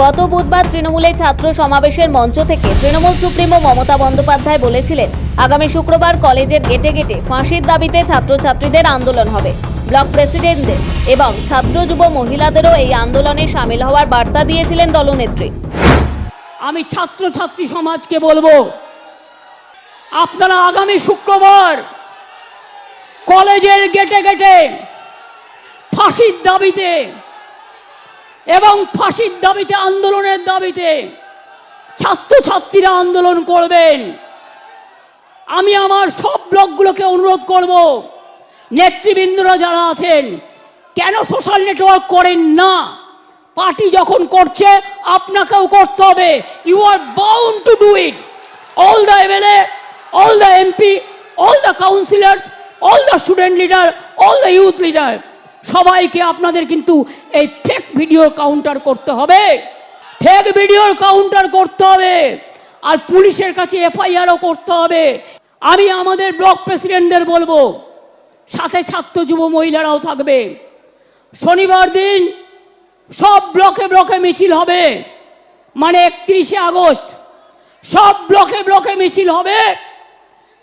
গত বুধবার তৃণমূলের ছাত্র সমাবেশের মঞ্চ থেকে তৃণমূল সুপ্রিমো মমতা বন্দ্যোপাধ্যায় বলেছিলেন, আগামী শুক্রবার কলেজের গেটে গেটে ফাঁসির দাবিতে ছাত্রছাত্রীদের আন্দোলন হবে। ব্লক প্রেসিডেন্টদের এবং ছাত্র যুব মহিলাদেরও এই আন্দোলনে সামিল হওয়ার বার্তা দিয়েছিলেন দলনেত্রী। আমি ছাত্রছাত্রী সমাজকে বলব, আপনারা আগামী শুক্রবার কলেজের গেটে গেটে ফাঁসির দাবিতে এবং ফাঁসির দাবিতে, আন্দোলনের দাবিতে ছাত্রছাত্রীরা আন্দোলন করবেন। আমি আমার সব ব্লকগুলোকে অনুরোধ করব, নেতৃবৃন্দরা যারা আছেন, কেন সোশ্যাল নেটওয়ার্ক করেন না? পার্টি যখন করছে, আপনাকেও করতে হবে। You are bound to do it all the MLA all the MP all the councillors all the student leader all the youth leader সবাইকে আপনাদের কিন্তু এই ভিডিওর কাউন্টার করতে হবে। ফেক ভিডিওর কাউন্টার করতে হবে। আর পুলিশের কাছে এফআইআরও করতে হবে। আমি আমাদের ব্লক প্রেসিডেন্টদের বলব, সাথে ছাত্র যুব মহিলারাও থাকবে। শনিবার দিন সব ব্লকে ব্লকে মিছিল হবে। মানে একত্রিশে আগস্ট, সব ব্লকে ব্লকে মিছিল হবে।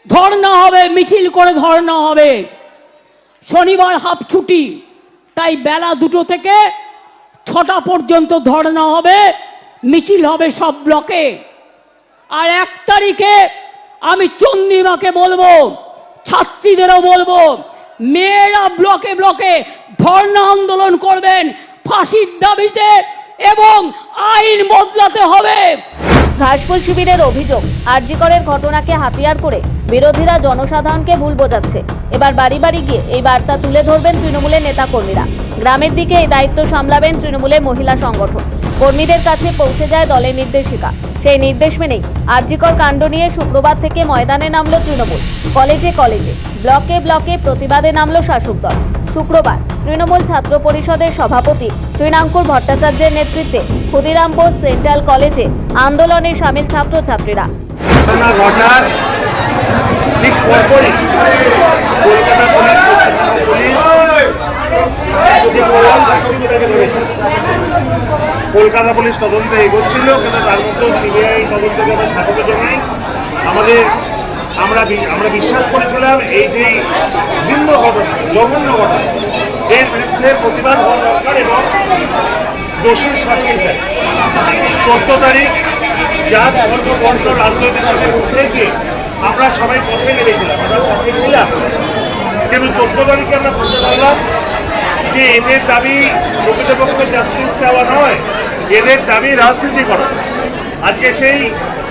ধর্ণা হবে, মিছিল করে ধর্ণা হবে। শনিবার হাফ ছুটি, তাই বেলা দুটো থেকে ছটা পর্যন্ত ধর্ণা হবে, মিছিল হবে সব ব্লকে। আর এক তারিখে আমি চন্দ্রিমাকে বলব, ছাত্রীদেরও বলব, মেয়েরা ব্লকে ব্লকে ধর্ণা আন্দোলন করবেন ফাঁসির দাবিতে এবং আইন বদলাতে হবে। ঘাসফুল শিবিরের অভিযোগ, আরজিকরের ঘটনাকে হাতিয়ার করে বিরোধীরা জনসাধারণকে ভুল বোঝাচ্ছে। এবার বাড়ি বাড়ি গিয়ে এই বার্তা তুলে ধরবেন তৃণমূলের নেতাকর্মীরা। গ্রামের দিকে এই দায়িত্ব সামলাবেন তৃণমূলের মহিলা সংগঠন। কর্মীদের কাছে পৌঁছে যায় দলের নির্দেশিকা। সেই নির্দেশ মেনেই আরজিকর কাণ্ড নিয়ে শুক্রবার থেকে ময়দানে নামল তৃণমূল। কলেজে কলেজে, ব্লকে ব্লকে প্রতিবাদে নামল শাসক দল। শুক্রবার তৃণমূল ছাত্র পরিষদের সভাপতি তৃণাঙ্কুর ভট্টাচার্যের নেতৃত্বে ক্ষুদিরাম বোস সেন্ট্রাল কলেজে আন্দোলনে সামিল ছাত্রছাত্রীরা। ঠিক পরপরই কলকাতা পুলিশ। কলকাতা পুলিশ তদন্তে এগোচ্ছিল, কিন্তু তার মধ্যেও সিবিআই তদন্তকে আমরা স্বাগত জানাই আমাদের আমরা আমরা বিশ্বাস করেছিলাম এই যে ভিন্ন ঘটনা, জঘন্য ঘটনা, এর বিরুদ্ধে প্রতিবাদ হওয়া দরকার এবং দোষীর শাস্তি চাই চোদ্দ তারিখ, যা সর্ববর্ষ রাজনৈতিক দলের উঠে গিয়ে আমরা সবাই পথে নেমেছিলাম কিন্তু চোদ্দ তারিখে আমরা বুঝতে পারলাম যে এদের দাবি প্রকৃতপক্ষে জাস্টিস চাওয়া নয়, এদের দাবি রাজনীতি করা। আজকে সেই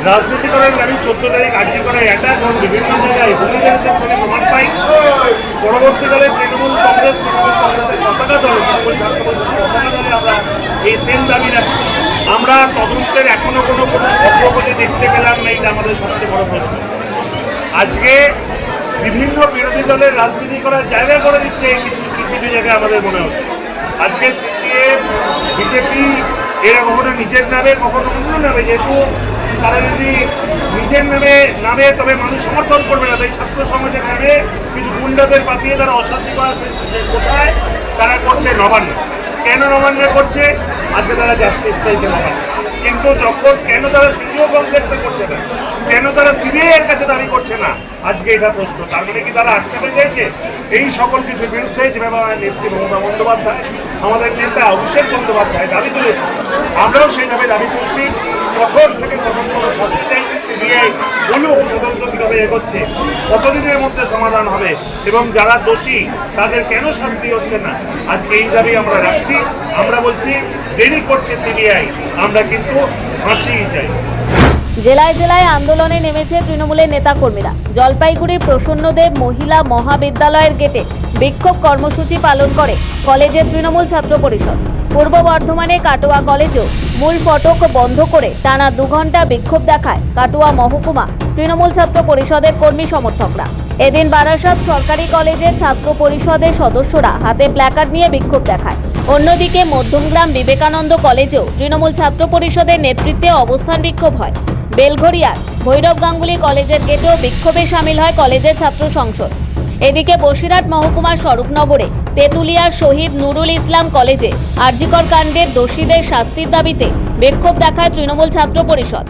রাজনীতি করার দাবি চোদ্দ তারিখ আর্জি করে অ্যাটাক এবং বিভিন্ন জায়গায় হুলিগানদের করে প্রমাণ পাই। পরবর্তীকালে তৃণমূল কংগ্রেস, তৃণমূল কংগ্রেসের পতাকা দল, তৃণমূল ছাত্র দলে আমরা এই সেম দাবি রাখছি। আমরা তদন্তের এখনও কোনো কোনো অগ্রগতি দেখতে পেলাম না এটা আমাদের সবচেয়ে বড় প্রশ্ন। আজকে বিভিন্ন বিরোধী দলের রাজনীতি করার জায়গা করে দিচ্ছে কিছু কিছু জায়গায় আমাদের মনে হচ্ছে। আজকে সিপিএম, বিজেপি, এরা কখনো নিজের নামে, কখনো অন্য নামে, যেহেতু তারা যদি নিজের নামে নামে তবে মানুষ সমর্থন করবে না, তাই ছাত্র সমাজের নামে কিছু গুন্ডাদের পাঠিয়ে তারা অশান্তি করা কোথায়? তারা করছে নবান্ন। কেন নবান্ন করছে? আজকে তারা জাস্টিস চাইছে নবান্ন। কিন্তু যখন কেন তারা সিডিও কমপ্লেক্সে করছে না? কেন তারা সিবিআই এর কাছে দাবি করছে না? আজকে এটা প্রশ্ন। তার মানে কি তারা আটকাতে চাইছে এই সকল কিছুর বিরুদ্ধে যেভাবে আমাদের নেত্রী মমতা বন্দ্যোপাধ্যায়, আমাদের নেতা অভিষেক বন্দ্যোপাধ্যায় দাবি তুলেছে আমরাও সেইভাবে দাবি তুলছি। কঠোর থেকে কঠোরতম শাস্তি চাইছি তদন্ত কীভাবে এগোচ্ছে, কতদিনের মধ্যে সমাধান হবে এবং যারা দোষী, তাদের কেন শাস্তি হচ্ছে না? আজকে এই দাবি আমরা রাখছি। আমরা বলছি, দেরি করছে সিবিআই, আমরা কিন্তু ফাঁসিই চাই। জেলায় জেলায় আন্দোলনে নেমেছে তৃণমূলের নেতাকর্মীরা। জলপাইগুড়ির প্রসন্নদেব মহিলা মহাবিদ্যালয়ের গেটে বিক্ষোভ কর্মসূচি পালন করে কলেজের তৃণমূল ছাত্র পরিষদ। পূর্ব বর্ধমানে কাটোয়া কলেজেও মূল ফটক বন্ধ করে টানা দু ঘণ্টা বিক্ষোভ দেখায় কাটুয়া মহকুমা। তৃণমূল ছাত্র পরিষদের কর্মী সমর্থকরা। এদিন বারাসাত সরকারি কলেজের ছাত্র পরিষদের সদস্যরা হাতে প্ল্যাকার্ড নিয়ে বিক্ষোভ দেখায়। অন্যদিকে মধ্যমগ্রাম বিবেকানন্দ কলেজেও তৃণমূল ছাত্র পরিষদের নেতৃত্বে অবস্থান বিক্ষোভ হয়। বেলঘরিয়ার ভৈরব গাঙ্গুলি কলেজের গেটেও বিক্ষোভে সামিল হয় কলেজের ছাত্র সংসদ। এদিকে বসিরহাট মহকুমার স্বরূপনগরে তেঁতুলিয়ার শহীদ নুরুল ইসলাম কলেজে আরজিকর কাণ্ডের দোষীদের শাস্তির দাবিতে বিক্ষোভ দেখায় তৃণমূল ছাত্র পরিষদ।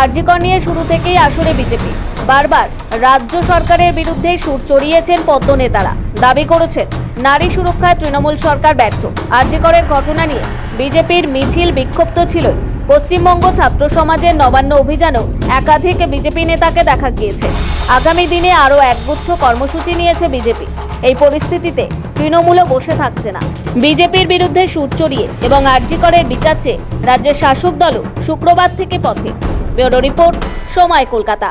আরজিকর নিয়ে শুরু থেকেই আসরে বিজেপি। বারবার রাজ্য সরকারের বিরুদ্ধে সুর চড়িয়েছেন পদ্ম নেতারা দাবি করেছেন, নারী সুরক্ষায় তৃণমূল সরকার ব্যর্থ। আরজিকরের ঘটনা নিয়ে বিজেপির মিছিল বিক্ষোভ তো ছিলই। পশ্চিমবঙ্গ ছাত্র সমাজের নবান্ন অভিযানেও একাধিক বিজেপি নেতাকে দেখা গিয়েছে। আগামী দিনে আরও একগুচ্ছ কর্মসূচি নিয়েছে বিজেপি। এই পরিস্থিতিতে তৃণমূলও বসে থাকছে না। বিজেপির বিরুদ্ধে সুর চড়িয়ে এবং আরজিকরের বিচার চেয়ে রাজ্যের শাসক দলও শুক্রবার থেকে পথে। ব্যুরো রিপোর্ট, সময় কলকাতা।